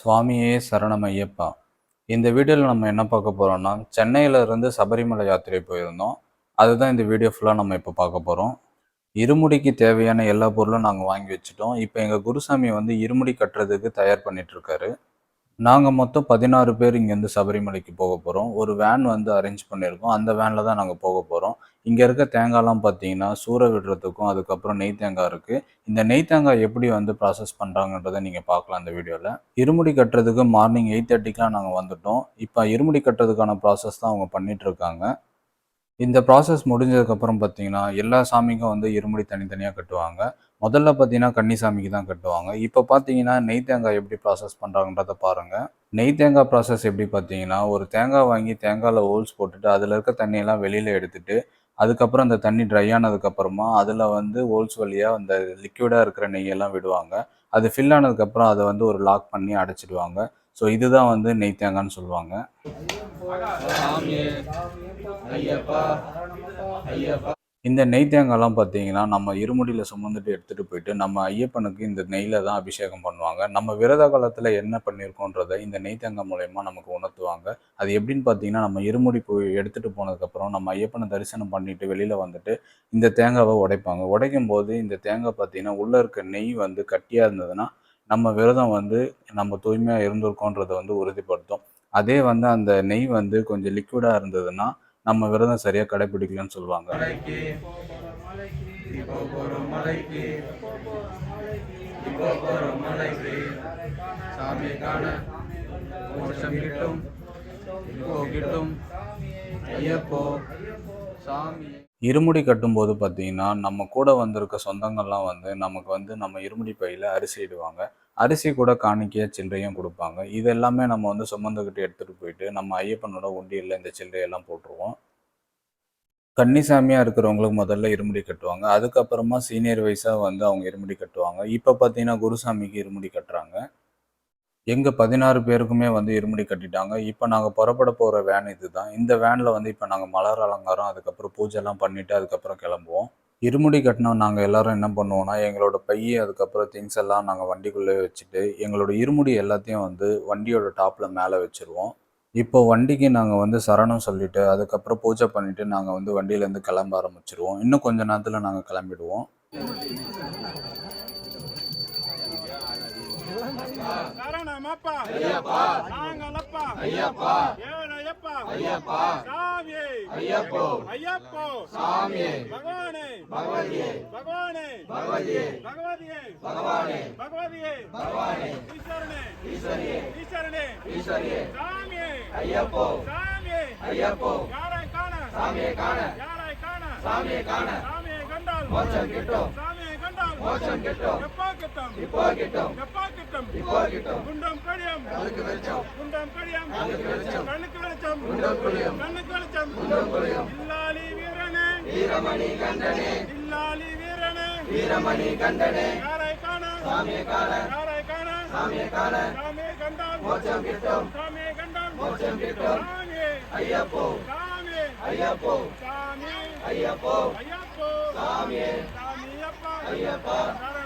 சுவாமியே சரணம் ஐயப்பா இந்த வீடியோவில் நம்ம என்ன பார்க்க போகிறோம்னா சென்னையிலேருந்து சபரிமலை யாத்திரை போயிருந்தோம். அதுதான் இந்த வீடியோ ஃபுல்லாக நம்ம இப்போ பார்க்க போகிறோம் இருமுடிக்கு தேவையான எல்லா பொருளும் நாங்கள் வாங்கி வச்சுட்டோம். இப்போ எங்கள் குருசாமி வந்து இருமுடி கட்டுறதுக்கு தயார் பண்ணிகிட்ருக்காரு நாங்கள் மொத்தம் பதினாறு பேர் இங்கேருந்து சபரிமலைக்கு போக போகிறோம் ஒரு வேன் வந்து அரேஞ்ச் பண்ணியிருக்கோம். அந்த வேனில் தான் நாங்கள் போக போகிறோம் இங்கே இருக்க தேங்காய்லாம் பார்த்தீங்கன்னா சூற விடுறதுக்கும் அதுக்கப்புறம் நெய் தேங்காய் இருக்குது இந்த நெய் தேங்காய் எப்படி வந்து ப்ராசஸ் பண்ணுறாங்கன்றதை நீங்கள் பார்க்கலாம் இந்த வீடியோவில் இருமுடி கட்டுறதுக்கு மார்னிங் எயிட் தேர்ட்டிக்கெலாம் நாங்கள் வந்துட்டோம். இப்போ இருமுடி கட்டுறதுக்கான ப்ராசஸ் தான் அவங்க பண்ணிகிட்ருக்காங்க இந்த ப்ராசஸ் முடிஞ்சதுக்கப்புறம் பார்த்தீங்கன்னா எல்லா சாமிக்கும் வந்து இருமுடி தனித்தனியாக கட்டுவாங்க. முதல்ல பார்த்தீங்கன்னா கன்னி சாமிக்கு தான் கட்டுவாங்க. இப்போ பார்த்தீங்கன்னா நெய் தேங்காய் எப்படி ப்ராசஸ் பண்ணுறாங்கன்றத பாருங்கள் நெய் தேங்காய் ப்ராசஸ் எப்படி பார்த்தீங்கன்னா ஒரு தேங்காய் வாங்கி தேங்காயில் ஹோல்ஸ் போட்டுட்டு அதில் இருக்க தண்ணியெல்லாம் வெளியில் எடுத்துகிட்டு அதுக்கப்புறம் அந்த தண்ணி ட்ரை ஆனதுக்கப்புறமா அதில் வந்து ஹோல்ஸ் வழியாக அந்த லிக்விடாக இருக்கிற நெய்யெல்லாம் விடுவாங்க. அது ஃபில் ஆனதுக்கப்புறம் அதை வந்து ஒரு லாக் பண்ணி அடைச்சிடுவாங்க. ஸோ இதுதான் வந்து நெய் தேங்கான்னு சொல்லுவாங்க. இந்த நெய் தேங்காய்லாம் பார்த்தீங்கன்னா நம்ம இருமுடியில் சுமந்துட்டு எடுத்துகிட்டு போயிட்டு நம்ம ஐயப்பனுக்கு இந்த நெய்யில் தான் அபிஷேகம் பண்ணுவாங்க. நம்ம விரத காலத்தில் என்ன பண்ணியிருக்கோன்றதை இந்த நெய் தேங்காய் மூலயமா நமக்கு உணர்த்துவாங்க. அது எப்படின்னு பார்த்தீங்கன்னா நம்ம இருமுடி போய் எடுத்துகிட்டு போனதுக்கப்புறம் நம்ம ஐயப்பனை தரிசனம் பண்ணிட்டு வெளியில் வந்துட்டு இந்த தேங்காவை உடைப்பாங்க. உடைக்கும் போது இந்த தேங்காய் பார்த்தீங்கன்னா உள்ளே இருக்க நெய் வந்து கட்டியாக இருந்ததுன்னா நம்ம விரதம் வந்து நம்ம தூய்மையாக இருந்திருக்கோன்றதை வந்து உறுதிப்படுத்தும். அதே வந்து அந்த நெய் வந்து கொஞ்சம் லிக்விடாக இருந்ததுன்னா நம்ம விரதம் சரியாக கடைபிடிக்கலன்னு சொல்லுவாங்க. இருமுடி கட்டும்போது பார்த்தீங்கன்னா நம்ம கூட வந்திருக்க சொந்தங்கள்லாம் வந்து நமக்கு வந்து நம்ம இருமுடி பையில் அரிசி இடுவாங்க. அரிசி கூட காணிக்கையாக சில்லறையும் கொடுப்பாங்க. இது எல்லாமே நம்ம வந்து சுமந்துக்கிட்டு எடுத்துகிட்டு போயிட்டு நம்ம ஐயப்பனோட உண்டியில் இந்த சில்லறையெல்லாம் போட்டுருவோம். கன்னிசாமியாக இருக்கிறவங்களுக்கு முதல்ல இருமுடி கட்டுவாங்க. அதுக்கப்புறமா சீனியர் வயசாக வந்து அவங்க இருமுடி கட்டுவாங்க. இப்போ பார்த்தீங்கன்னா குருசாமிக்கு இருமுடி கட்டுறாங்க. எங்கள் பதினாறு பேருக்குமே வந்து இருமுடி கட்டிட்டாங்க. இப்போ நாங்கள் புறப்பட போகிற வேன் இதுதான். இந்த வேனில் வந்து இப்போ நாங்கள் மலர் அலங்காரம் அதுக்கப்புறம் பூஜைலாம் பண்ணிவிட்டு அதுக்கப்புறம் கிளம்புவோம். இருமுடி கட்டினா நாங்கள் எல்லாரும் என்ன பண்ணுவோம்னா எங்களோட பைய அதுக்கப்புறம் திங்ஸ் எல்லாம் நாங்கள் வண்டிக்குள்ளே வச்சுட்டு எங்களோட இருமுடி எல்லாத்தையும் வந்து வண்டியோட டாப்பில் மேலே வச்சுருவோம். இப்போ வண்டிக்கு நாங்கள் வந்து சரணம் சொல்லிட்டு அதுக்கப்புறம் பூஜை பண்ணிட்டு நாங்கள் வந்து வண்டியிலேருந்து கிளம்ப ஆரம்பிச்சிருவோம். இன்னும் கொஞ்ச நேரத்தில் நாங்கள் கிளம்பிடுவோம். ஐயப்பா. ஐயப்பா. ஏழையப்பா ஐயப்பா. சாமியே. ஐயப்போ. ஐயப்போ. சாமியே. பகவானே. பகவதியே. பகவானே. பகவதியே. பகவதியே. பகவானே. பகவதியே. பகவானே. ஈஸ்வரனே. ஈஸ்வரியே. ஈஸ்வரனே. ஈஸ்வரியே. சாமியே. ஐயப்போ. சாமியே. ஐயப்போ. யாரை காண? சாமியை காண. யாரை காண? சாமியை காண. சாமியை கண்டால் மோட்சம் கிட்டும். சாமியை கண்டால் மோட்சம் கிட்டும். கிட்டும் இப்போ கிட்டும் எப்போ கிட்டும் இப்போ கிட்டும் குண்டம் கழியம் அதுக்கு வெளிச்சம். குண்டம் கழியம் அதுக்கு வெளிச்சம். கண்ணுக்கு வெளிச்சம். குண்டம் கழியம் கண்ணுக்கு வெளிச்சம். குண்டம் கழியம் இல்லாலி வீரனே. வீரமணி கண்டனே. இல்லாலி வீரனே. வீரமணி கண்டனே. யாரை காண? சாமியை காண. யாரை காண? சாமியை காண. சாமியை கண்டால். மோட்சம் கிட்டும். சாமியை கண்டால். மோட்சம் கிட்டும். சாமியே. ஐயப்போ. சாமியே. ஐயப்போ. சாமி ஐயப்போ. ஐயப்போ. சாமியே. சாமியப்பா. ஐயப்பா. சரணமப்பா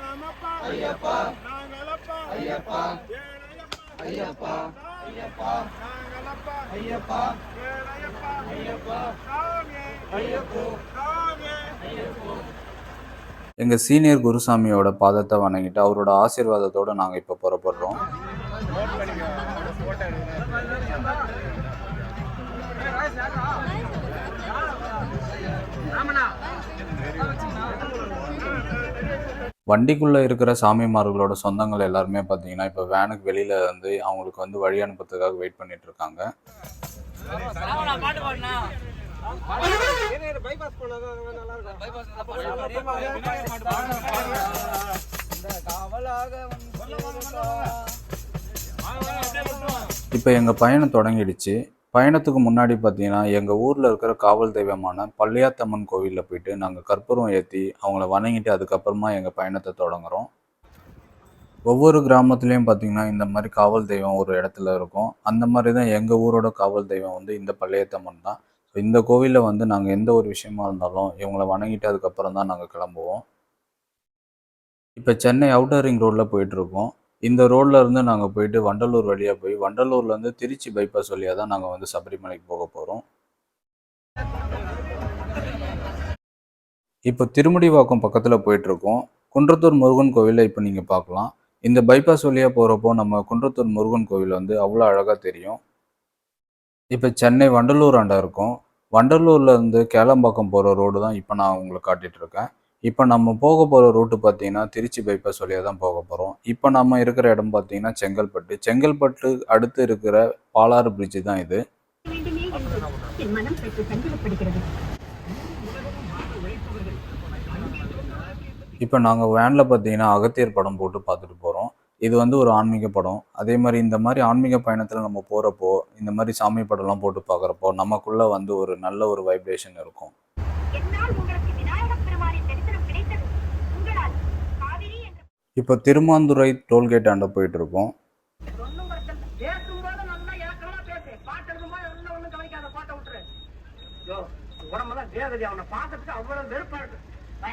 ஐயப்பா. நாங்களப்பா ஐயப்பா. ஐயப்பா. ஐயப்பா. நாங்களப்பா ஐயப்பா. ஐயப்பா. சாமியே. ஐயப்போ. சாமியே. ஐயப்போ. எங்கள் சீனியர் குருசாமியோட பாதத்தை வணங்கிட்டு அவரோட ஆசீர்வாதத்தோடு நாங்கள் இப்போ புறப்படுறோம். வண்டிக்குள்ளே இருக்கிற சாமிமார்களோட சொந்தங்கள் எல்லாருமே பார்த்தீங்கன்னா இப்போ வேனுக்கு வெளியில் வந்து அவங்களுக்கு வந்து வழி அனுப்புறதுக்காக வெயிட் பண்ணிட்டு இருக்காங்க. இப்போ எங்கள் பயணம் தொடங்கிடுச்சு. பயணத்துக்கு முன்னாடி பார்த்தீங்கன்னா எங்கள் ஊரில் இருக்கிற காவல் தெய்வமான பள்ளியாத்தம்மன் கோவிலில் போயிட்டு நாங்கள் கற்பூரம் ஏற்றி அவங்கள வணங்கிட்டு அதுக்கப்புறமா எங்கள் பயணத்தை தொடங்குறோம். ஒவ்வொரு கிராமத்துலேயும் பார்த்தீங்கன்னா இந்த மாதிரி காவல் தெய்வம் ஒரு இடத்துல இருக்கும். அந்த மாதிரி தான் எங்கள் ஊரோட காவல் தெய்வம் வந்து இந்த பள்ளியத்தம்மன் தான். ஸோ இந்த கோவிலில் வந்து நாங்கள் எந்த ஒரு விஷயமா இருந்தாலும் இவங்களை வணங்கிட்டு அதுக்கப்புறம் தான் நாங்கள் கிளம்புவோம். இப்போ சென்னை அவுட்டர் ரிங் ரோட்டில் போயிட்டுருக்கோம் இந்த ரோட்ல இருந்து நாங்கள் போயிட்டு வண்டலூர் வழியாக போய் வண்டலூர்லேருந்து திருச்சி பைபாஸ் வழியாக தான் நாங்கள் வந்து சபரிமலைக்கு போக போகிறோம் இப்போ திருமுடிவாக்கம் பக்கத்தில் போயிட்டுருக்கோம். குன்றத்தூர் முருகன் கோவிலில் இப்போ நீங்கள் பார்க்கலாம். இந்த பைபாஸ் வழியாக போகிறப்போ நம்ம குன்றத்தூர் முருகன் கோவில் வந்து அவ்வளோ அழகாக தெரியும். இப்போ சென்னை வண்டலூர் ஆண்டா இருக்கும். வண்டலூர்லேருந்து கேளம்பாக்கம் போகிற ரோடு தான் இப்போ நான் உங்களுக்கு காட்டிகிட்ருக்கேன் இப்போ நம்ம போக போகிற ரூட்டு பார்த்தீங்கன்னா திருச்சி பைபாஸ் வழியாக தான் போக போகிறோம் இப்போ நம்ம இருக்கிற இடம் பார்த்தீங்கன்னா செங்கல்பட்டு. செங்கல்பட்டு அடுத்து இருக்கிற பாலாறு பிரிட்ஜு தான் இது. இப்போ நாங்கள் வேனில் பார்த்தீங்கன்னா அகத்தியர் படம் போட்டு பார்த்துட்டு போகிறோம் இது வந்து ஒரு ஆன்மீக படம். அதே மாதிரி இந்த மாதிரி ஆன்மீக பயணத்தில் நம்ம போகிறப்போ இந்த மாதிரி சாமி படம்லாம் போட்டு பார்க்குறப்போ நமக்குள்ளே வந்து ஒரு நல்ல ஒரு வைப்ரேஷன் இருக்கும். பார்க்கறதுக்கு அவ்வளவு வெறுப்பா இருக்கு. வா.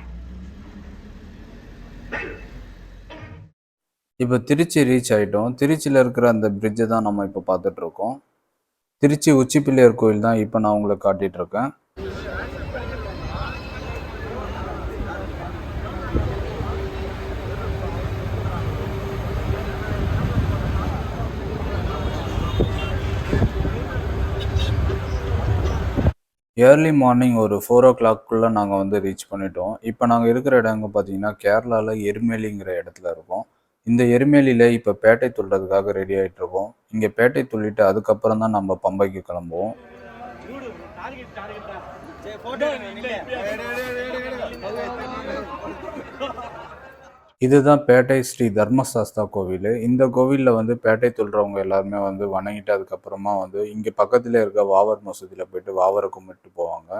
இப்போ திருச்சி ரீச் ஆயிட்டோம். திருச்சியில் இருக்கிற அந்த பிரிட்ஜை தான் நம்ம இப்போ பார்த்துட்டு இருக்கோம் திருச்சி உச்சி பிள்ளையார் கோயில் தான் இப்போ நான் உங்களுக்கு காட்டிட்டு ஏர்லி மார்னிங் ஒரு ஃபோர் ஓ கிளாக்குள்ளே நாங்கள் வந்து ரீச் பண்ணிட்டோம். இப்போ நாங்கள் இருக்கிற இடங்க பார்த்தீங்கன்னா கேரளாவில் எருமேலிங்கிற இடத்துல இருக்கோம். இந்த எருமேலியில் இப்போ பேட்டை துள்ளுறதுக்காக ரெடி ஆகிட்டு இருக்கோம். இங்கே பேட்டை துள்ளிட்டு அதுக்கப்புறம் தான் நம்ம பம்பைக்கு கிளம்புவோம். இதுதான் பேட்டை ஸ்ரீ தர்மசாஸ்தா கோவில். இந்த கோவிலில் வந்து பேட்டை தொல்றவங்க எல்லாருமே வந்து வணங்கிட்டு அதுக்கப்புறமா வந்து இங்கே பக்கத்தில் இருக்க வாவர் மசூதியில் போயிட்டு வாவரை கும்பிட்டு போவாங்க.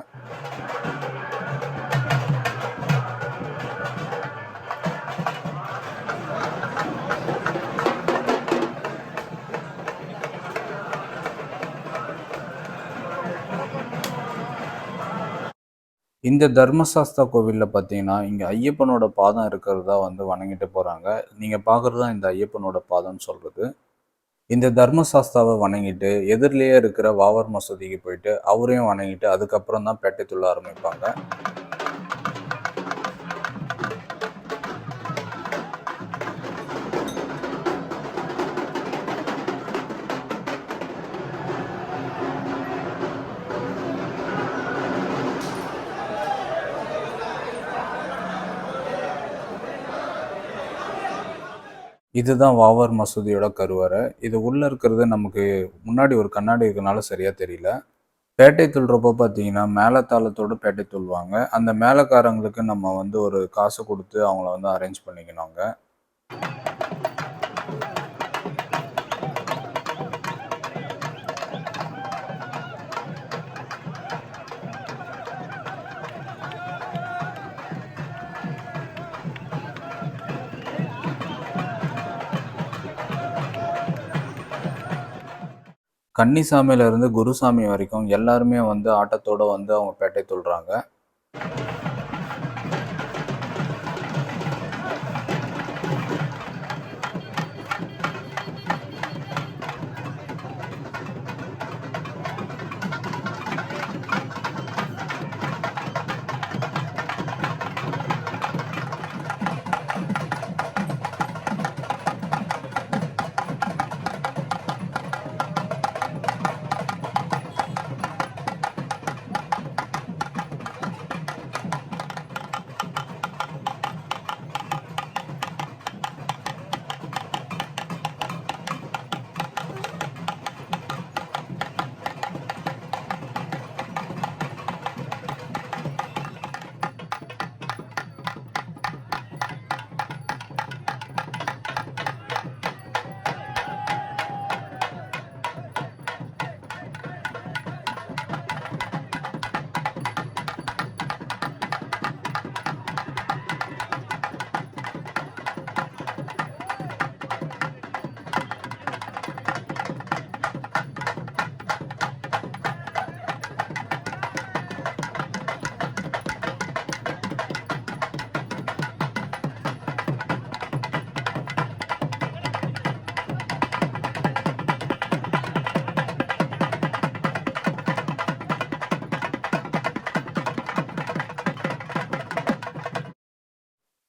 இந்த தர்மசாஸ்தா கோவிலில் பார்த்தீங்கன்னா இங்கே ஐயப்பனோட பாதம் இருக்கிறதா வந்து வணங்கிட்டு போகிறாங்க நீங்கள் பார்க்குறது தான் இந்த ஐயப்பனோட பாதம்னு சொல்கிறது இந்த தர்மசாஸ்தாவை வணங்கிட்டு எதிரிலேயே இருக்கிற வாவர் மசூதிக்கு போயிட்டு அவரையும் வணங்கிட்டு அதுக்கப்புறம் தான் பேட்டை துள்ள ஆரம்பிப்பாங்க. இதுதான் வாவர் மசூதியோட கருவறை. இது உள்ளே இருக்கிறது நமக்கு முன்னாடி ஒரு கண்ணாடி இருக்கனால சரியாக தெரியல. பேட்டை துள்றப்போ பார்த்தீங்கன்னா மேலத்தாளத்தோட பேட்டை துள்வாங்க. அந்த மேலக்காரங்களுக்கு நம்ம வந்து ஒரு காசு கொடுத்து அவங்கள வந்து அரேஞ்ச் பண்ணிக்கணுங்க. கன்னிசாமியிலேருந்து குருசாமி வரைக்கும் எல்லாருமே வந்து ஆட்டத்தோட வந்து அவங்க பேட்டை தொழுறாங்க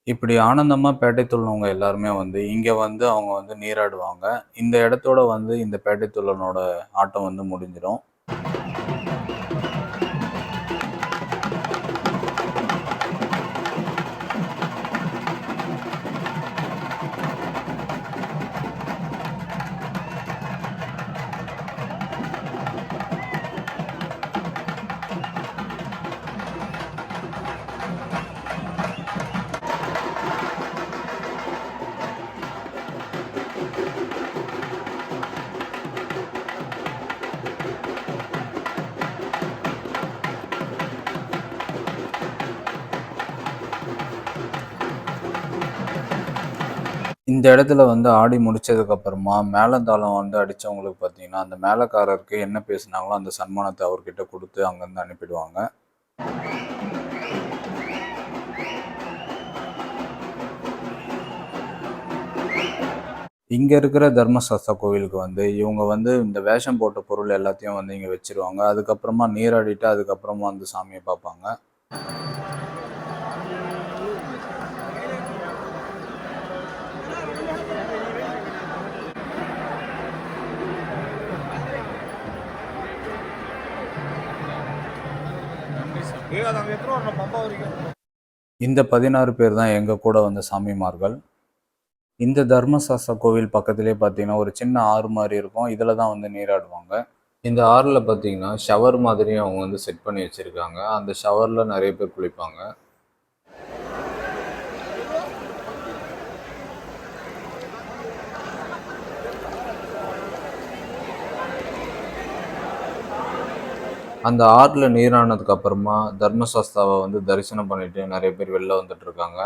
இப்படி ஆனந்தமாக பேட்டை துள்ளவங்க எல்லாருமே வந்து இங்கே வந்து அவங்க வந்து நீராடுவாங்க. இந்த இடத்தோட வந்து இந்த பேட்டை துள்ளனோட ஆட்டம் வந்து முடிஞ்சிடும். இந்த இடத்துல வந்து ஆடி முடிச்சதுக்கப்புறமா அப்புறமா வந்து அடிச்சவங்களுக்கு பார்த்தீங்கன்னா அந்த மேலக்காரருக்கு என்ன பேசுனாங்களோ அந்த சன்மானத்தை அவர்கிட்ட கொடுத்து அங்கேருந்து அனுப்பிடுவாங்க. இங்கே இருக்கிற தர்மசாஸ்தா கோவிலுக்கு வந்து இவங்க வந்து இந்த வேஷம் போட்ட பொருள் எல்லாத்தையும் வந்து இங்கே வச்சிருவாங்க. அதுக்கப்புறமா நீராடிட்டு அதுக்கப்புறமா வந்து சாமியை பார்ப்பாங்க. இந்த பதினாறு பேர் தான் எங்கள் கூட வந்த சாமிமார்கள். இந்த தர்மசாஸ்திர கோவில் பக்கத்திலே பார்த்தீங்கன்னா ஒரு சின்ன ஆறு மாதிரி இருக்கும். இதில் தான் வந்து நீராடுவாங்க. இந்த ஆறில் பார்த்தீங்கன்னா ஷவர் மாதிரியும் அவங்க வந்து செட் பண்ணி வச்சுருக்காங்க. அந்த ஷவரில் நிறைய பேர் குளிப்பாங்க. அந்த ஆறில் நீரானதுக்கு அப்புறமா தர்மசாஸ்தாவை வந்து தரிசனம் பண்ணிட்டு நிறைய பேர் வெளில வந்துட்டு இருக்காங்க.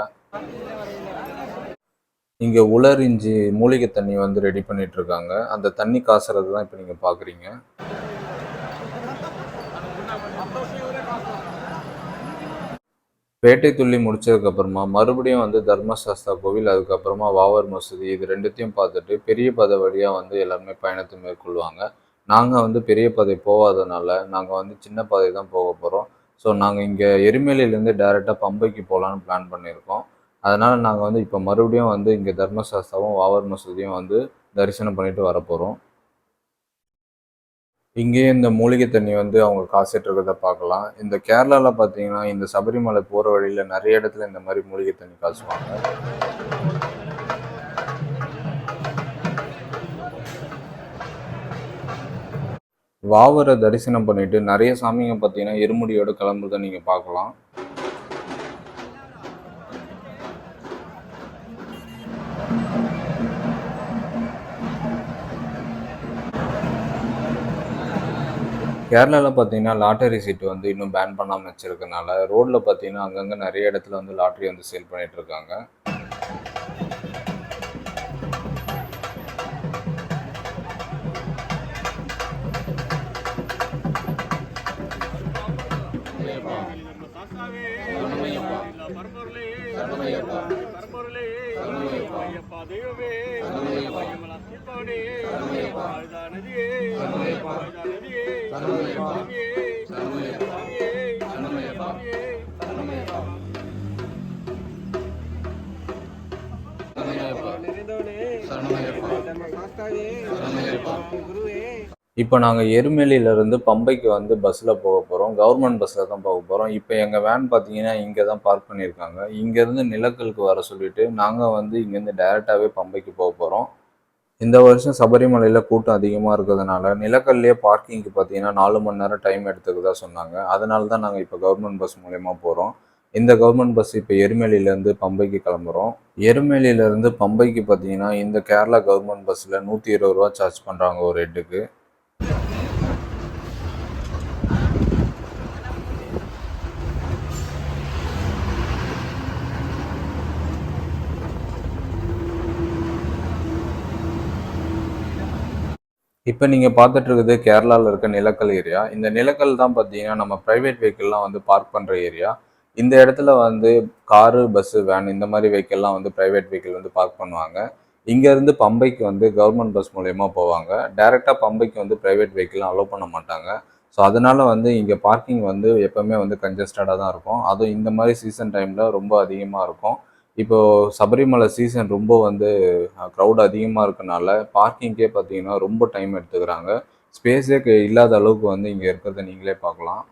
இங்க உலரிஞ்சி மூலிகை தண்ணி வந்து ரெடி பண்ணிட்டு இருக்காங்க. அந்த தண்ணி காசுறது தான் இப்போ நீங்கள் பார்க்குறீங்க பேட்டை துள்ளி முடிச்சதுக்கு அப்புறமா மறுபடியும் வந்து தர்மசாஸ்தா கோவில் அதுக்கப்புறமா வாவர் மசூதி இது ரெண்டுத்தையும் பார்த்துட்டு பெரிய பதை வந்து எல்லாருமே பயணத்தை மேற்கொள்வாங்க. நாங்கள் வந்து பெரிய பாதை போகாதனால நாங்கள் வந்து சின்ன பாதை தான் போக போகிறோம் ஸோ நாங்கள் இங்கே எரிமலையிலேருந்து டேரெக்டாக பம்பைக்கு போகலான்னு பிளான் பண்ணியிருக்கோம். அதனால் நாங்கள் வந்து இப்போ மறுபடியும் வந்து இங்கே தர்மசாஸ்தாவும் வாவர் மசூதியும் வந்து தரிசனம் பண்ணிட்டு வர போகிறோம் இங்கேயே இந்த மூலிகை தண்ணி வந்து அவங்க காசிட்டு இருக்கிறத பார்க்கலாம். இந்த கேரளாவில் பார்த்தீங்கன்னா இந்த சபரிமலை போகிற வழியில் நிறைய இடத்துல இந்த மாதிரி மூலிகை தண்ணி காசுவாங்க. வாவரை தரிசனம் பண்ணிட்டு நிறைய சாமிங்க பார்த்தீங்கன்னா இருமுடியோட கிளம்புறதை நீங்கள் பார்க்கலாம். கேரளாவில் பார்த்தீங்கன்னா லாட்டரி சீட்டு வந்து இன்னும் பேன் பண்ணாமல் வச்சிருக்கனால ரோட்டில் பார்த்தீங்கன்னா அங்கங்கே நிறைய இடத்துல வந்து லாட்டரி வந்து சேல் பண்ணிட்டு சாமியே சாமியே சாமியே நிறைந்தவனே சாஸ்தாவே குருவே இப்போ நாங்கள் எருமேலியிலேருந்து பம்பைக்கு வந்து பஸ்ஸில் போக போகிறோம் கவர்மெண்ட் பஸ்ஸில் தான் போக போகிறோம் இப்போ எங்கள் வேன் பார்த்தீங்கன்னா இங்கே தான் பார்க் பண்ணியிருக்காங்க. இங்கேருந்து நிலக்கலுக்கு வர சொல்லிட்டு நாங்கள் வந்து இங்கேருந்து டைரெக்டாகவே பம்பைக்கு போக போகிறோம் இந்த வருஷம் சபரிமலையில் கூட்டம் அதிகமாக இருக்கிறதுனால நிலக்கல்லையே பார்க்கிங்க்கு பார்த்தீங்கன்னா நாலு மணி நேரம் டைம் எடுத்துக்கிறதா சொன்னாங்க. அதனால தான் நாங்கள் இப்போ கவர்மெண்ட் பஸ் மூலயமா போகிறோம் இந்த கவர்மெண்ட் பஸ் இப்போ எருமேலியிலேருந்து பம்பைக்கு கிளம்புறோம். எருமேலியிலேருந்து பம்பைக்கு பார்த்தீங்கன்னா இந்த கேரளா கவர்மெண்ட் பஸ்ஸில் நூற்றி இருபது ரூபா சார்ஜ் பண்ணுறாங்க ஒரு ஹெட்டுக்கு இப்போ நீங்கள் பார்த்துட்டு இருக்குது கேரளாவில் இருக்க நிலக்கல் ஏரியா. இந்த நிலக்கல் தான் பார்த்தீங்கன்னா நம்ம ப்ரைவேட் வெஹிக்கிள்லாம் வந்து பார்க் பண்ணுற ஏரியா. இந்த இடத்துல வந்து காரு பஸ்ஸு வேன் இந்த மாதிரி வெஹிக்கிள்லாம் வந்து ப்ரைவேட் வெஹிக்கிள் வந்து பார்க் பண்ணுவாங்க. இங்கேருந்து பம்பைக்கு வந்து கவர்மெண்ட் பஸ் மூலயமா போவாங்க. டைரெக்டாக பம்பைக்கு வந்து ப்ரைவேட் வெஹிக்கிள்லாம் அலோவ் பண்ண மாட்டாங்க. ஸோ அதனால் வந்து இங்கே பார்க்கிங் வந்து எப்போவுமே வந்து கன்ஜஸ்டடாக தான் இருக்கும். அதுவும் இந்த மாதிரி சீசன் டைமில் ரொம்ப அதிகமாக இருக்கும். இப்போ சபரிமலை சீசன் ரொம்ப வந்து க்ரௌட் அதிகமாக இருக்கனால பார்க்கிங்கே பார்த்தீங்கன்னா ரொம்ப டைம் எடுத்துக்கிறாங்க. ஸ்பேஸே இல்லாத அளவுக்கு வந்து இங்கே இருக்கிறத நீங்களே பார்க்கலாம்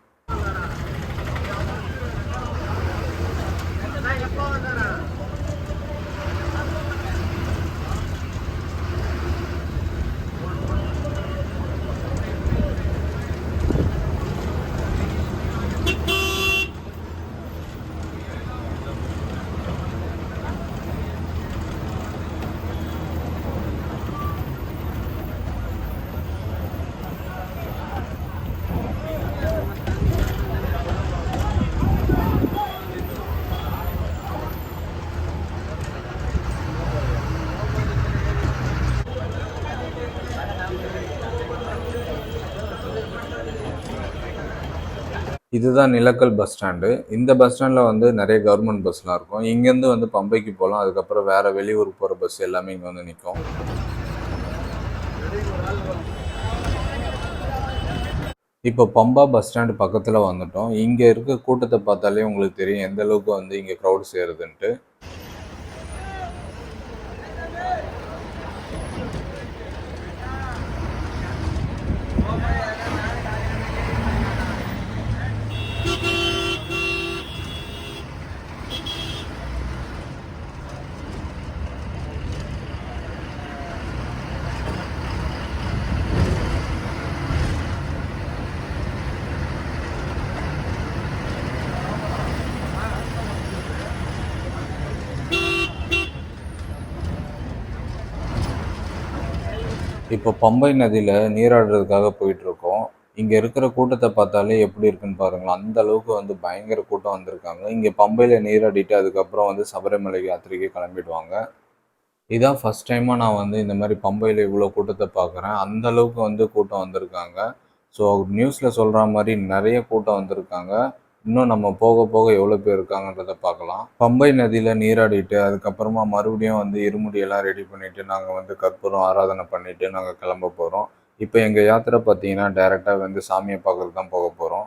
இதுதான் நிலக்கல் பஸ் ஸ்டாண்டு இந்த பஸ் ஸ்டாண்டில் வந்து நிறைய கவர்மெண்ட் பஸ்லாம் இருக்கும். இங்கேருந்து வந்து பம்பைக்கு போகலாம். அதுக்கப்புறம் வேற வெளியூர் போகிற பஸ் எல்லாமே இங்கே வந்து நிற்கும் இப்போ பம்பா பஸ் ஸ்டாண்டு பக்கத்தில் வந்துட்டோம். இங்கே இருக்க கூட்டத்தை பார்த்தாலே உங்களுக்கு தெரியும். எந்த அளவுக்கு வந்து இங்கே க்ரௌட் சேருதுன்ட்டு. இப்போ பம்பை நதியில் நீராடுறதுக்காக போயிட்டுருக்கோம். இங்கே இருக்கிற கூட்டத்தை பார்த்தாலே எப்படி இருக்குன்னு பாருங்களேன். அந்த அளவுக்கு வந்து பயங்கர கூட்டம் வந்திருக்காங்க. இங்கே பம்பையில் நீராடிட்டு அதுக்கப்புறம் வந்து சபரிமலை யாத்திரைக்கு கிளம்பிடுவாங்க. இதான் ஃபஸ்ட் டைமாக நான் வந்து இந்த மாதிரி பம்பையில் இவ்வளோ கூட்டத்தை பார்க்குறேன். அந்த அளவுக்கு வந்து கூட்டம் வந்திருக்காங்க. ஸோ நியூஸில் சொல்கிற மாதிரி நிறைய கூட்டம் வந்திருக்காங்க. இன்னும் நம்ம போக போக எவ்வளோ பேர் இருக்காங்கன்றத பார்க்கலாம் பம்பை நதியில் நீராடிட்டு அதுக்கப்புறமா மறுபடியும் வந்து இருமுடியெல்லாம் ரெடி பண்ணிவிட்டு நாங்கள் வந்து கற்பூரம் ஆராதனை பண்ணிவிட்டு நாங்கள் கிளம்ப போகிறோம் இப்போ எங்கள் யாத்திரை பார்த்தீங்கன்னா டைரெக்டாக வந்து சாமியை பார்க்கறது தான் போக போகிறோம்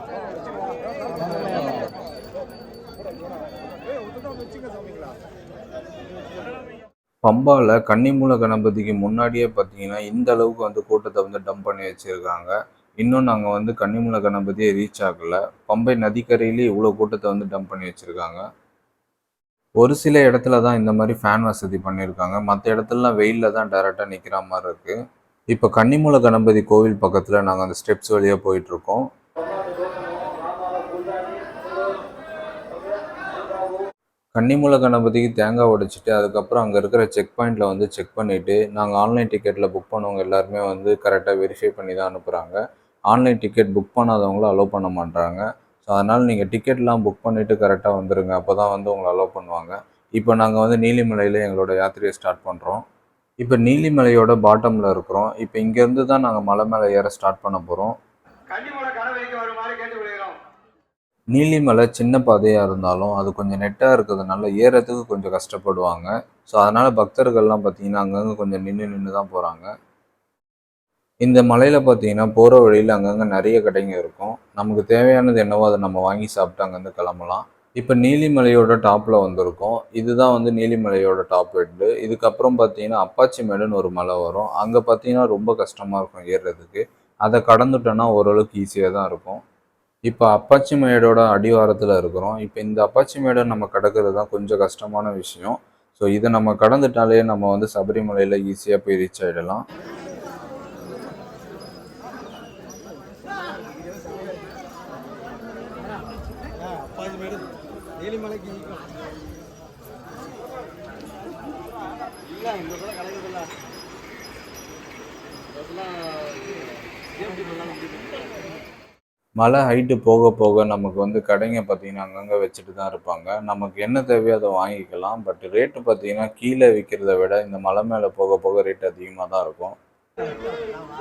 பம்பாவில் கன்னிமூல கணபதிக்கு முன்னாடியே பார்த்தீங்கன்னா இந்த அளவுக்கு வந்து கூட்டத்தை வந்து டம்ப் பண்ணி வச்சுருக்காங்க. இன்னும் நாங்கள் வந்து கன்னிமூல கணபதியை ரீச் ஆகல. பம்பை நதிக்கரையிலே இவ்வளோ கூட்டத்தை வந்து டம்ப் பண்ணி வச்சுருக்காங்க. ஒரு சில இடத்துல தான் இந்த மாதிரி ஃபேன் வசதி பண்ணியிருக்காங்க மற்ற இடத்துலலாம் வெயிலில் தான் டேரெக்டாக நிற்கிற மாதிரி இருக்குது இப்போ கன்னிமூல கணபதி கோவில் பக்கத்தில் நாங்கள் அந்த ஸ்டெப்ஸ் வழியாக போயிட்டுருக்கோம் கன்னிமூல கணபதிக்கு தேங்காய் உடைச்சிட்டு அதுக்கப்புறம் அங்கே இருக்கிற செக் பாயிண்டில் வந்து செக் பண்ணிவிட்டு நாங்கள் ஆன்லைன் டிக்கெட்டில் புக் பண்ணவங்க எல்லாருமே வந்து கரெக்டாக வெரிஃபை பண்ணி தான் அனுப்புகிறாங்க ஆன்லைன் டிக்கெட் புக் பண்ணாதவங்கள அலோவ் பண்ண மாட்டாங்க ஸோ அதனால் நீங்கள் டிக்கெட்லாம் புக் பண்ணிவிட்டு கரெக்டாக வந்துடுங்க அப்போ தான் வந்து உங்களை அலோவ் பண்ணுவாங்க. இப்போ நாங்கள் வந்து நீலிமலையில் எங்களோட யாத்திரையை ஸ்டார்ட் பண்ணுறோம் இப்போ நீலிமலையோட பாட்டமில் இருக்கிறோம். இப்போ இங்கேருந்து தான் நாங்கள் மலை மேலே ஏற ஸ்டார்ட் பண்ண போகிறோம் நீலிமலை சின்ன பாதையாக இருந்தாலும் அது கொஞ்சம் நெட்டாக இருக்கிறதுனால ஏறத்துக்கு கொஞ்சம் கஷ்டப்படுவாங்க. ஸோ அதனால் பக்தர்கள்லாம் பார்த்தீங்கன்னா அங்கங்கே கொஞ்சம் நின்று நின்று தான் போகிறாங்க இந்த மலையில் பார்த்தீங்கன்னா போகிற வழியில் அங்கங்கே நிறைய கடைங்க இருக்கும். நமக்கு தேவையானது என்னவோ அதை நம்ம வாங்கி சாப்பிட்டு அங்கேருந்து கிளம்பலாம். இப்போ நீலிமலையோட டாப்பில் வந்திருக்கோம். இதுதான் வந்து நீலிமலையோட டாப் ஹெட்டு இதுக்கப்புறம் பார்த்தீங்கன்னா அப்பாச்சி மேடுன்னு ஒரு மலை வரும். அங்கே பார்த்தீங்கன்னா ரொம்ப கஷ்டமாக இருக்கும் ஏறுறதுக்கு. அதை கடந்துட்டோன்னா ஓரளவுக்கு ஈஸியாக தான் இருக்கும். இப்போ அப்பாச்சி மேடோட அடிவாரத்தில் இருக்கிறோம் இப்போ இந்த அப்பாச்சி மேடை நம்ம கடக்கிறது தான் கொஞ்சம் கஷ்டமான விஷயம் ஸோ இதை நம்ம கடந்துட்டாலே நம்ம வந்து சபரிமலையில் ஈஸியாக போய் ரீச் ஆகிடலாம் மலை ஹைட்டு போக போக நமக்கு வந்து கடைங்க பார்த்தீங்கன்னா அங்கங்கே வச்சுட்டு தான் இருப்பாங்க. நமக்கு என்ன தேவையோ அதை வாங்கிக்கலாம். பட் ரேட்டு பார்த்தீங்கன்னா கீழே விற்கிறத விட இந்த மலை மேலே போக போக ரேட் அதிகமாக தான் இருக்கும். அவர்கள் இன்னும்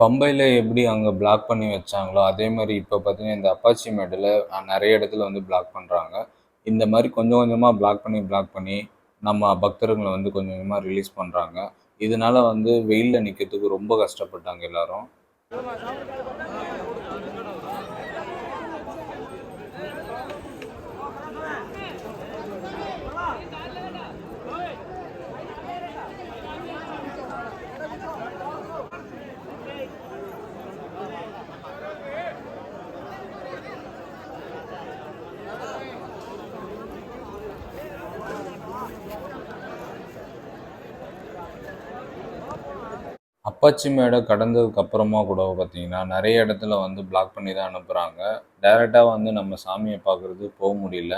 பம்பையில் எப்படி அங்கே பிளாக் பண்ணி வச்சாங்களோ அதே மாதிரி இப்போ பார்த்தீங்கன்னா இந்த அப்பாச்சி மேடில் நிறைய இடத்துல வந்து பிளாக் பண்ணுறாங்க இந்த மாதிரி கொஞ்சம் கொஞ்சமாக பிளாக் பண்ணி பிளாக் பண்ணி நம்ம பக்தர்களை வந்து கொஞ்சம் கொஞ்சமாக ரிலீஸ் பண்ணுறாங்க இதனால வந்து வெயிலில் நிற்கிறதுக்கு ரொம்ப கஷ்டப்பட்டாங்க எல்லாரும். அப்பாச்சி மேடை கடந்ததுக்கு அப்புறமா கூட பார்த்தீங்கன்னா நிறைய இடத்துல வந்து பிளாக் பண்ணி தான் அனுப்புகிறாங்க டைரெக்டாக வந்து நம்ம சாமியை பார்க்குறது போக முடியல.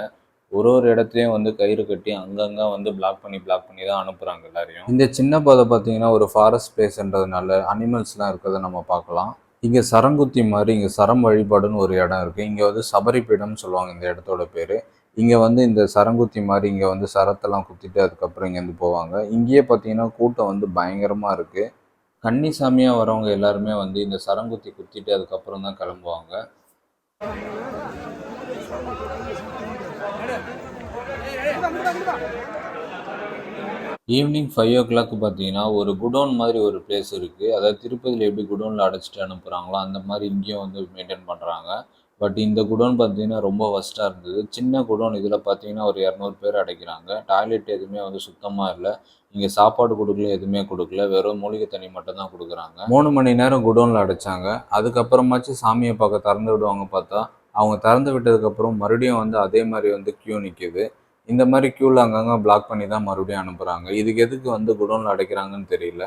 ஒரு ஒரு இடத்துலையும் வந்து கயிறு கட்டி அங்கங்கே வந்து பிளாக் பண்ணி பிளாக் பண்ணி தான் அனுப்புகிறாங்க எல்லாரையும். இந்த சின்ன பாதை பார்த்தீங்கன்னா ஒரு ஃபாரஸ்ட் பிளேஸ்ன்றதுனால அனிமல்ஸ்லாம் இருக்கிறத நம்ம பார்க்கலாம். இங்கே சரங்குத்தி மாதிரி இங்கே சரம் வழிபாடுன்னு ஒரு இடம் இருக்குது இங்கே வந்து சபரிபீடம்னு சொல்லுவாங்க இந்த இடத்தோட பேர். இங்கே வந்து இந்த சரங்குத்தி மாதிரி இங்கே வந்து சரத்தெல்லாம் குத்திட்டு அதுக்கப்புறம் இங்கேருந்து போவாங்க. இங்கேயே பார்த்தீங்கன்னா கூட்டம் வந்து பயங்கரமாக இருக்குது கன்னிசாமியாக வரவங்க எல்லாருமே வந்து இந்த சரங்குத்தி குத்திட்டு அதுக்கப்புறம் தான் கிளம்புவாங்க. ஈவினிங் ஃபைவ் ஓ கிளாக் பார்த்தீங்கன்னா ஒரு குடோன் மாதிரி ஒரு பிளேஸ் இருக்குது அதாவது திருப்பதியில் எப்படி குடோனில் அடைச்சிட்டு அனுப்புகிறாங்களோ அந்த மாதிரி இங்கேயும் வந்து மெயின்டைன் பண்ணுறாங்க பட் இந்த குடோன் பார்த்தீங்கன்னா ரொம்ப ஒஸ்ட்டாக இருந்தது. சின்ன குடோன் இதில் பார்த்தீங்கன்னா ஒரு இரநூறு பேர் அடைக்கிறாங்க. டாய்லெட் எதுவுமே வந்து சுத்தமாக இல்லை. இங்கே சாப்பாடு கொடுக்கல எதுவுமே கொடுக்கல. வெறும் மூலிகை தண்ணி மட்டும் தான் கொடுக்குறாங்க. மூணு மணி நேரம் குடோனில் அடைச்சாங்க. அதுக்கப்புறமாச்சும் சாமியை பார்க்க திறந்து விடுவாங்க பார்த்தா அவங்க திறந்து விட்டதுக்கப்புறம் மறுபடியும் வந்து அதே மாதிரி வந்து க்யூ நிற்கிது இந்த மாதிரி க்யூவில் அங்கங்கே பிளாக் பண்ணி தான் மறுபடியும் அனுப்புகிறாங்க இதுக்கு எதுக்கு வந்து குடோனில் அடைக்கிறாங்கன்னு தெரியல.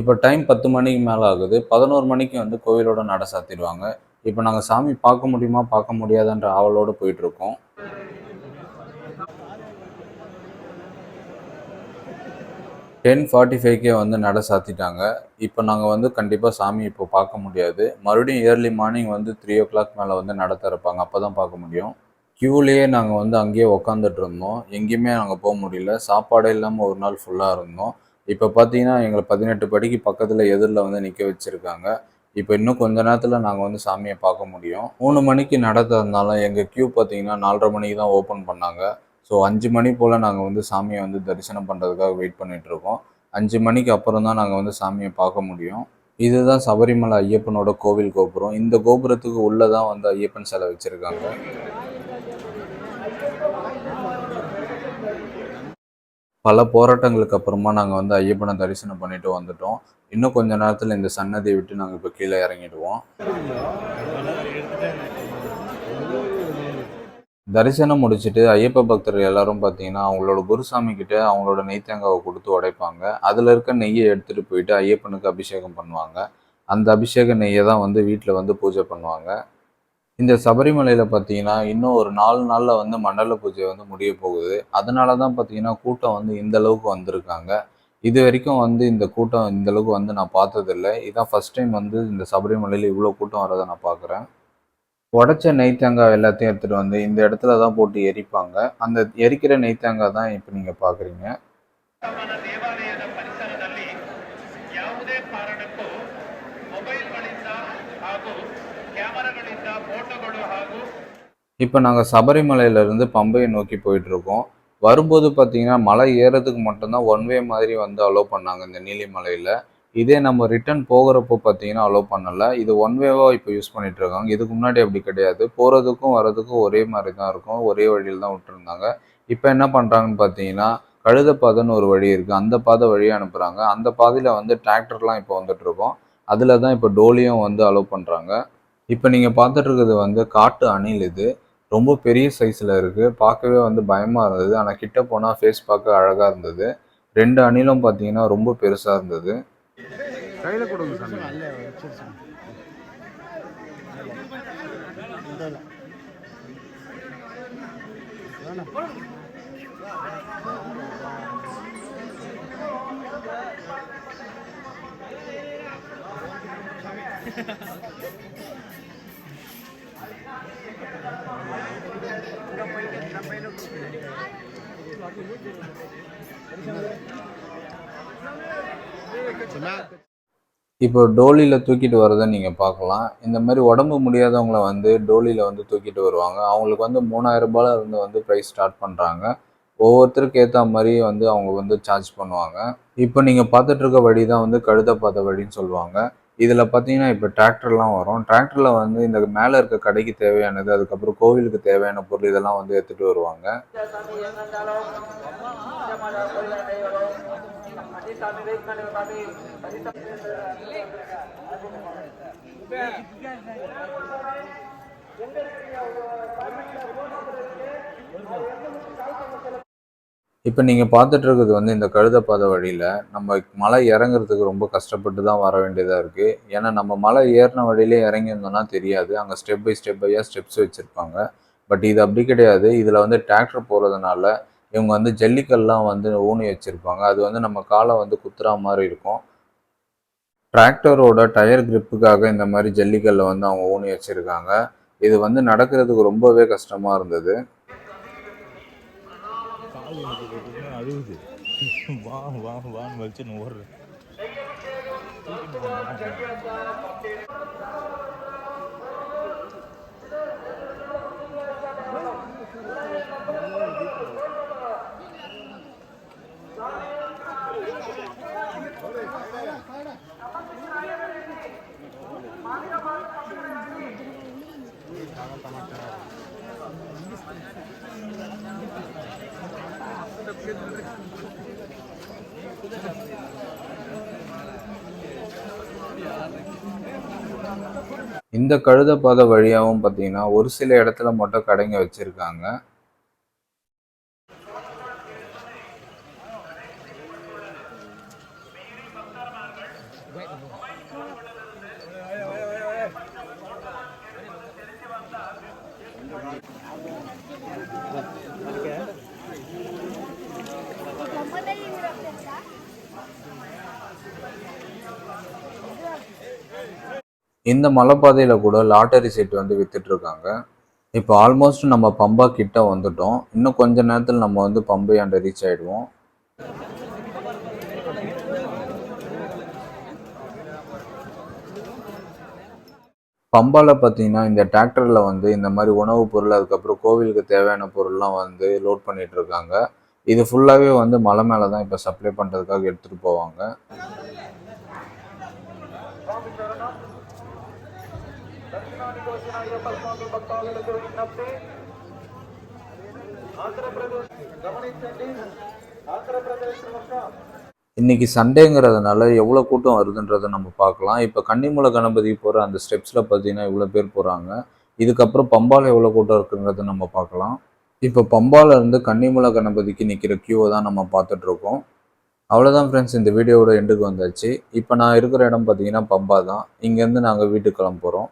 இப்போ டைம் பத்து மணிக்கு மேலே ஆகுது. பதினோரு மணிக்கு வந்து கோவிலோட நட சாத்திடுவாங்க. இப்போ நாங்கள் சாமி பார்க்க முடியுமா பார்க்க முடியாதுன்ற ஆவலோடு போயிட்டுருக்கோம் டென் ஃபார்ட்டி ஃபைவ்க்கே வந்து நட சாத்திட்டாங்க. இப்போ நாங்கள் வந்து கண்டிப்பாக சாமி இப்போ பார்க்க முடியாது. மறுபடியும் ஏர்லி மார்னிங் வந்து த்ரீ ஓ கிளாக் மேலே வந்து நட திறப்பாங்க. அப்போ தான் பார்க்க முடியும். க்யூலேயே நாங்கள் வந்து அங்கேயே உக்காந்துட்டு இருந்தோம். எங்கேயுமே நாங்கள் போக முடியல. சாப்பாடே இல்லாமல் ஒரு நாள் ஃபுல்லாக இருந்தோம். இப்போ பார்த்தீங்கன்னா எங்களை பதினெட்டு படிக்கு பக்கத்தில் எதிரில் வந்து நிற்க வச்சுருக்காங்க. இப்போ இன்னும் கொஞ்ச நேரத்தில் நாங்கள் வந்து சாமியை பார்க்க முடியும். மூணு மணிக்கு நடத்திருந்தாலும் எங்கள் க்யூ பார்த்தீங்கன்னா நாலரை மணிக்கு தான் ஓப்பன் பண்ணாங்க. ஸோ அஞ்சு மணி போல் நாங்கள் வந்து சாமியை வந்து தரிசனம் பண்ணுறதுக்காக வெயிட் பண்ணிகிட்ருக்கோம் அஞ்சு மணிக்கு அப்புறம் தான் நாங்கள் வந்து சாமியை பார்க்க முடியும். இதுதான் சபரிமலை ஐயப்பனோட கோவில் கோபுரம். இந்த கோபுரத்துக்கு உள்ளே தான் வந்து ஐயப்பன் சிலை வச்சுருக்காங்க. பல போராட்டங்களுக்கு அப்புறமா நாங்கள் வந்து ஐயப்பனை தரிசனம் பண்ணிட்டு வந்துட்டோம். இன்னும் கொஞ்ச நேரத்தில் இந்த சன்னதியை விட்டு நாங்கள் இப்போ கீழே இறங்கிடுவோம். தரிசனம் முடிச்சுட்டு ஐயப்ப பக்தர்கள் எல்லாரும் பார்த்தீங்கன்னா அவங்களோட குருசாமி கிட்ட அவங்களோட நெய் தேங்காவை கொடுத்து உடைப்பாங்க. அதில் இருக்க நெய்யை எடுத்துகிட்டு போயிட்டு ஐயப்பனுக்கு அபிஷேகம் பண்ணுவாங்க. அந்த அபிஷேக நெய்யை தான் வந்து வீட்டில் வந்து பூஜை பண்ணுவாங்க. இந்த சபரிமலையில் பார்த்தீங்கன்னா இன்னும் ஒரு நாலு நாளில் வந்து மண்டல பூஜை வந்து முடிய போகுது. அதனால தான் பார்த்தீங்கன்னா கூட்டம் வந்து இந்த அளவுக்கு வந்திருக்காங்க. இது வரைக்கும் வந்து இந்த கூட்டம் இந்த அளவுக்கு வந்து நான் பார்த்ததில்ல. இதான் ஃபர்ஸ்ட் டைம் வந்து இந்த சபரிமலையில் இவ்வளோ கூட்டம் வரதை நான் பார்க்குறேன் உடச்ச நெய் எல்லாத்தையும் எடுத்துகிட்டு வந்து இந்த இடத்துல தான் போட்டு எரிப்பாங்க. அந்த எரிக்கிற நெய் தேங்காய் தான் இப்போ நீங்கள் பார்க்குறீங்க இப்போ நாங்கள் சபரிமலையிலேருந்து பம்பையை நோக்கி போயிட்டுருக்கோம் வரும்போது பார்த்தீங்கன்னா மலை ஏறுறதுக்கு மட்டும்தான் ஒன் வே மாதிரி வந்து அலோவ் பண்ணாங்க இந்த நீலிமலையில். இதே நம்ம ரிட்டர்ன் போகிறப்போ பார்த்தீங்கன்னா அலோவ் பண்ணலை. இது ஒன் வேவாக இப்போ யூஸ் பண்ணிட்டு இருக்காங்க. இதுக்கு முன்னாடி அப்படி கிடையாது. போகிறதுக்கும் வரதுக்கும் ஒரே மாதிரி தான் இருக்கும். ஒரே வழியில் தான் விட்டுருந்தாங்க. இப்போ என்ன பண்ணுறாங்கன்னு பார்த்தீங்கன்னா கழுத பாதைன்னு ஒரு வழி இருக்குது அந்த பாதை வழியாக அனுப்புகிறாங்க அந்த பாதையில் வந்து டிராக்டர்லாம் இப்போ வந்துட்டுருக்கோம் அதில் தான் இப்போ டோலியும் வந்து அலோவ் பண்ணுறாங்க இப்போ நீங்கள் பார்த்துட்ருக்கறது வந்து காட்டு அணில் இது. ரொம்ப பெரிய சைஸில் இருக்குது பார்க்கவே வந்து பயமாக இருந்தது. ஆனால் கிட்ட போனால் ஃபேஸ் பார்க்க அழகாக இருந்தது. ரெண்டு அணிலும் பார்த்தீங்கன்னா ரொம்ப பெருசாக இருந்தது. கையில் கொடுங்க சாமி இப்போ டோலியில் தூக்கிட்டு வரதை நீங்கள் பார்க்கலாம். இந்த மாதிரி உடம்பு முடியாதவங்கள வந்து டோலியில் வந்து தூக்கிட்டு வருவாங்க. அவங்களுக்கு வந்து மூணாயிரம் ரூபாயில இருந்து வந்து ப்ரைஸ் ஸ்டார்ட் பண்ணுறாங்க ஒவ்வொருத்தருக்கு ஏற்ற மாதிரி வந்து அவங்க வந்து சார்ஜ் பண்ணுவாங்க. இப்போ நீங்கள் பார்த்துட்ருக்க வழி தான் வந்து கழுத பார்த்த வழின்னு சொல்லுவாங்க. இதில் பார்த்தீங்கன்னா இப்போ டிராக்டர்லாம் வரும். டிராக்டரில் வந்து இந்த மேலே இருக்க கடைக்கு தேவையானது அதுக்கப்புறம் கோவிலுக்கு தேவையான பொருள் இதெல்லாம் வந்து எடுத்துகிட்டு வருவாங்க. இப்போ நீங்கள் பார்த்துட்டு இருக்கிறது வந்து இந்த கழுதப்பாதை வழியில் நம்ம மலை இறங்குறதுக்கு ரொம்ப கஷ்டப்பட்டு தான் வர வேண்டியதாக இருக்குது ஏன்னா நம்ம மலை ஏறின வழியிலே இறங்கியிருந்தோம்னா தெரியாது. அங்கே ஸ்டெப் பை ஸ்டெப் பையாக ஸ்டெப்ஸ் வச்சுருப்பாங்க. பட் இது அப்படி கிடையாது. இதில் வந்து டிராக்டர் போகிறதுனால இவங்க வந்து ஜல்லிக்கல்லாம் வந்து ஊனி வச்சுருப்பாங்க அது வந்து நம்ம காலை வந்து குத்துறா மாதிரி இருக்கும் டிராக்டரோட டயர் கிரிப்புக்காக இந்த மாதிரி ஜல்லிக்கல்லை வந்து அவங்க ஊனி வச்சுருக்காங்க இது வந்து நடக்கிறதுக்கு ரொம்பவே கஷ்டமாக இருந்தது வா ஓடுறேன் இந்த கழுதப்பாதை வழியாகவும் பார்த்தீங்கன்னா ஒரு சில இடத்துல மட்டும் கடைங்க வச்சுருக்காங்க. இந்த மலைப்பாதையில் கூட லாட்டரி சீட் வந்து விற்றுட்ருக்காங்க இப்போ ஆல்மோஸ்ட் நம்ம பம்பா கிட்ட வந்துட்டோம். இன்னும் கொஞ்ச நேரத்தில் நம்ம வந்து பம்பையாண்ட ரீச் ஆகிடுவோம் பம்பால பார்த்தீங்கன்னா இந்த டிராக்டரில் வந்து இந்த மாதிரி உணவுப் பொருள் அதுக்கப்புறம் கோவிலுக்கு தேவையான பொருள்லாம் வந்து லோட் பண்ணிட்டு இருக்காங்க இது ஃபுல்லாகவே வந்து மலை மேலே தான் இப்போ சப்ளை பண்ணுறதுக்காக எடுத்துகிட்டு போவாங்க. దక్షిణాది కోసిన అయ్యప్ప స్వామి భక్తాదులకు విజ్ఞప్తి ఆంధ్రప్రదేశ్ గమనించండి ఆంధ్రప్రదేశ్ రాష్ట్ర இன்னைக்கு சண்டேங்கிறதுனால எவ்வளோ கூட்டம் வருதுன்றதை நம்ம பார்க்கலாம் இப்போ கன்னிமூல கணபதி போகிற அந்த ஸ்டெப்ஸில் பார்த்தீங்கன்னா இவ்வளோ பேர் போகிறாங்க இதுக்கப்புறம் பம்பால எவ்வளோ கூட்டம் இருக்குங்கிறத நம்ம பார்க்கலாம் இப்போ பம்பால இருந்து கன்னிமூல கணபதிக்கு நிற்கிற கியூவை தான் நம்ம பார்த்துட்டு இருக்கோம் அவ்வளோதான் ஃப்ரெண்ட்ஸ் இந்த வீடியோவோட எண்டுக்கு வந்தாச்சு இப்போ நான் இருக்கிற இடம் பார்த்தீங்கன்னா பம்பா தான் இங்கேருந்து நாங்கள் வீட்டுக்கு கிளம்ப போகிறோம்